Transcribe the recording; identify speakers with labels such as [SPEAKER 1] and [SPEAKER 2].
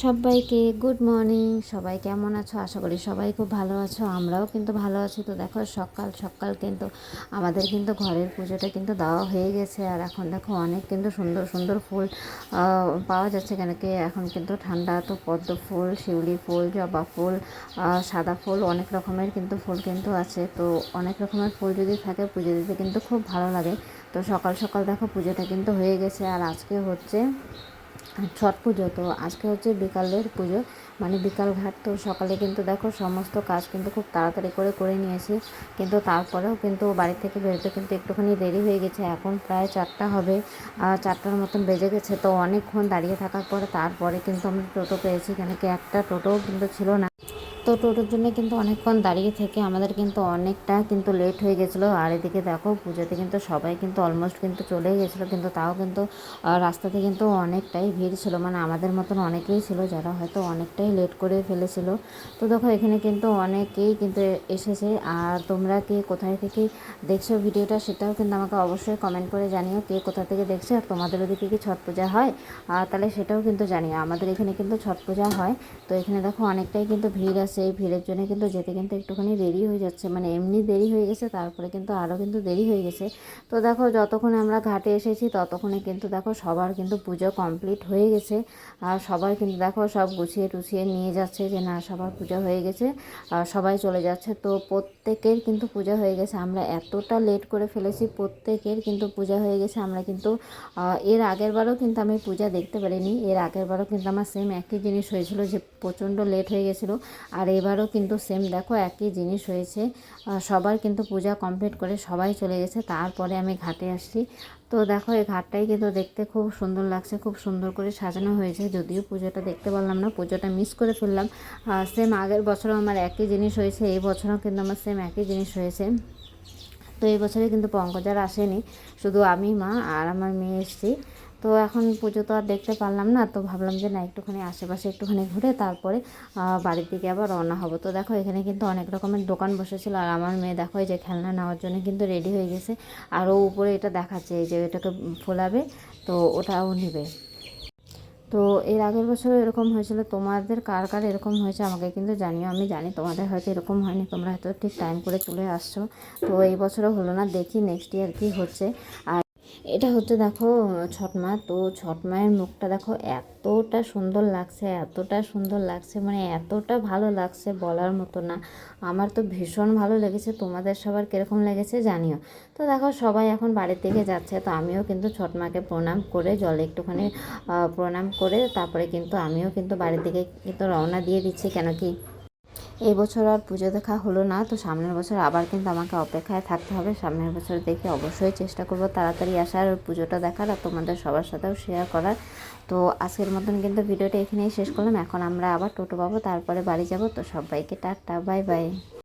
[SPEAKER 1] সবাইকে good morning. সবাই কেমন আছো? আশা করি সবাই খুব ভালো আছো, আমরাও কিন্তু ভালো আছি। তো দেখো, সকাল সকাল কিন্তু আমাদের কিন্তু ঘরের পুজোটা কিন্তু দেওয়া হয়ে গেছে। আর এখন দেখো, অনেক কিন্তু সুন্দর সুন্দর ফুল পাওয়া যাচ্ছে। কেন কি এখন কিন্তু ঠান্ডা তো পদ্ম ফুল, শিউলি ফুল, জবা ফুল সাদা ফুল, অনেক রকমের কিন্তু ফুল কিন্তু আছে। তো অনেক রকমের ফুল যদি থাকে, পুজো দিতে কিন্তু খুব ভালো লাগে। তো সকাল সকাল দেখো, পুজোটা কিন্তু হয়ে গেছে। আর আজকে হচ্ছে ছট পুজো তো আজকে হচ্ছে বিকালের পুজো। মানে বিকাল ঘাট তো সকালে কিন্তু দেখো সমস্ত কাজ কিন্তু খুব তাড়াতাড়ি করে করে নিয়েছি। কিন্তু তারপরেও কিন্তু বাড়ি থেকে বেরোতে কিন্তু একটুখানি দেরি হয়ে গেছে। এখন প্রায় চারটা হবে চারটার মতন বেজে গেছে। তো অনেকক্ষণ দাঁড়িয়ে থাকার পরে তারপরে কিন্তু আমরা টোটো পেয়েছি। কেন কি একটা টোটোও কিন্তু ছিল না। তো টোটোর জন্য কিন্তু অনেকক্ষণ দাঁড়িয়ে থেকে আমাদের কিন্তু অনেকটা কিন্তু লেট হয়ে গেছিল। আর এদিকে দেখো, পুজোতে কিন্তু সবাই কিন্তু অলমোস্ট কিন্তু চলে গেছিল, কিন্তু তাও কিন্তু রাস্তাতে কিন্তু অনেকটাই ভিড় ছিল। মানে আমাদের মতন অনেকেই ছিল যারা হয়তো অনেকটাই লেট করে ফেলেছিল। তো দেখো, এখানে কিন্তু অনেকেই কিন্তু এসেছে। আর তোমরা কে কোথায় থেকে দেখছ ভিডিওটা সেটাও কিন্তু আমাকে অবশ্যই কমেন্ট করে জানিও। কে কোথা থেকে দেখছ আর তোমাদের ওদিকে কি ছট পূজা হয়? আর তাহলে সেটাও কিন্তু জানিও। আমাদের এখানে কিন্তু ছট পূজা হয়। তো এখানে দেখো, অনেকটাই কিন্তু ভিড় আছে। এই ভিড়ের জন্য কিন্তু যেতে কিন্তু একটুখানি দেরি হয়ে যাচ্ছে। মানে এমনি দেরি হয়ে গেছে, তারপরে কিন্তু আরও কিন্তু দেরি হয়ে গেছে। তো দেখো, যতক্ষণে আমরা ঘাটে এসেছি, ততক্ষণে কিন্তু দেখো সবার কিন্তু পুজো কমপ্লিট হয়ে গেছে। আর সবাই কিন্তু দেখো সব গুছিয়ে টুছিয়ে নিয়ে যাচ্ছে যে, না, সবার পুজো হয়ে গেছে, আর সবাই চলে যাচ্ছে। তো প্রত্যেকের কিন্তু পূজা হয়ে গেছে। আমরা এতটা লেট করে ফেলেছি, প্রত্যেকের কিন্তু পূজা হয়ে গেছে। আমরা কিন্তু এর আগের বারও কিন্তু আমি পূজা দেখতে পারিনি। এর আগের বারও কিন্তু আমার সেম একই জিনিস হয়েছিল যে, প্রচণ্ড লেট হয়ে গেছিল। আর এবারও কিন্তু সেম দেখো একই জিনিস হয়েছে। সবার কিন্তু পূজা কমপ্লিট করে সবাই চলে গেছে, তারপরে আমি ঘাটে আসছি। তো দেখো এই ঘাটটাই কিন্তু দেখতে খুব সুন্দর লাগছে, খুব সুন্দর করে সাজানো হয়েছে। যদিও পুজোটা দেখতে পারলাম না, পুজোটা মিস করে ফেললাম। সেম আগের বছরও আমার একই জিনিস হয়েছে, এই বছরও কিন্তু আমার সেম একই জিনিস হয়েছে। তো এই বছরে কিন্তু পঙ্কজার আসেনি, শুধু আমি, মা আর আমার মেয়ে এসেছি। তো এখন পুজো তো আর দেখতে পারলাম না, তো ভাবলাম যে না, একটুখানি আশেপাশে একটুখানি ঘুরে তারপরে বাড়ির দিকে আবার রওনা হব। তো দেখো, এখানে কিন্তু অনেক রকমের দোকান বসেছিল, আর আমার মেয়ে দেখো, এই যে খেলনা নেওয়ার জন্য কিন্তু রেডি হয়ে গেছে। আর ও উপরে এটা দেখাচ্ছে, এই যে এটাকে ফোলাবে, তো ওটাও নেবে। তো এর আগের বছরও এরকম হয়েছিল, তোমাদের কার কার এরকম হয়েছে আমাকে কিন্তু জানিও, আমি জানি তোমাদের হয়তো এরকম হয়নি, তোমরা হয়তো ঠিক টাইম করে চলে আসছো। তো এই বছরও হলো না, দেখি নেক্সট ইয়ার কি হচ্ছে। আর এটা হচ্ছে দেখো ছট মা তো ছট মায়ের মুখটা দেখো, এতটা সুন্দর লাগছে, এতটা সুন্দর লাগছে মানে এতটা ভালো লাগছে বলার মতো না। আমার তো ভীষণ ভালো লেগেছে, তোমাদের সবার কীরকম লেগেছে জানিও। তো দেখো, সবাই এখন বাড়ির দিকে যাচ্ছে, তো আমিও কিন্তু ছট মাকে প্রণাম করে, জলে একটুখানি প্রণাম করে, তারপরে কিন্তু আমিও কিন্তু বাড়ির দিকে কিন্তু রওনা দিয়ে দিচ্ছি, কেন কি? এই বছর আর পুজো দেখা হলো না, তো সামনের বছর আবার কিন্তু আমাকে অপেক্ষায় থাকতে হবে। সামনের বছর দেখে অবশ্যই চেষ্টা করব তাড়াতাড়ি আসার পুজোটা দেখার আর তোমাদের সবার সাথেও শেয়ার করার। তো আজকের মতন কিন্তু ভিডিওটা এখানেই শেষ করলাম, এখন আমরা আবার টোটো পাবো, তারপরে বাড়ি যাব, তো সবাইকে টাটা বাই বাই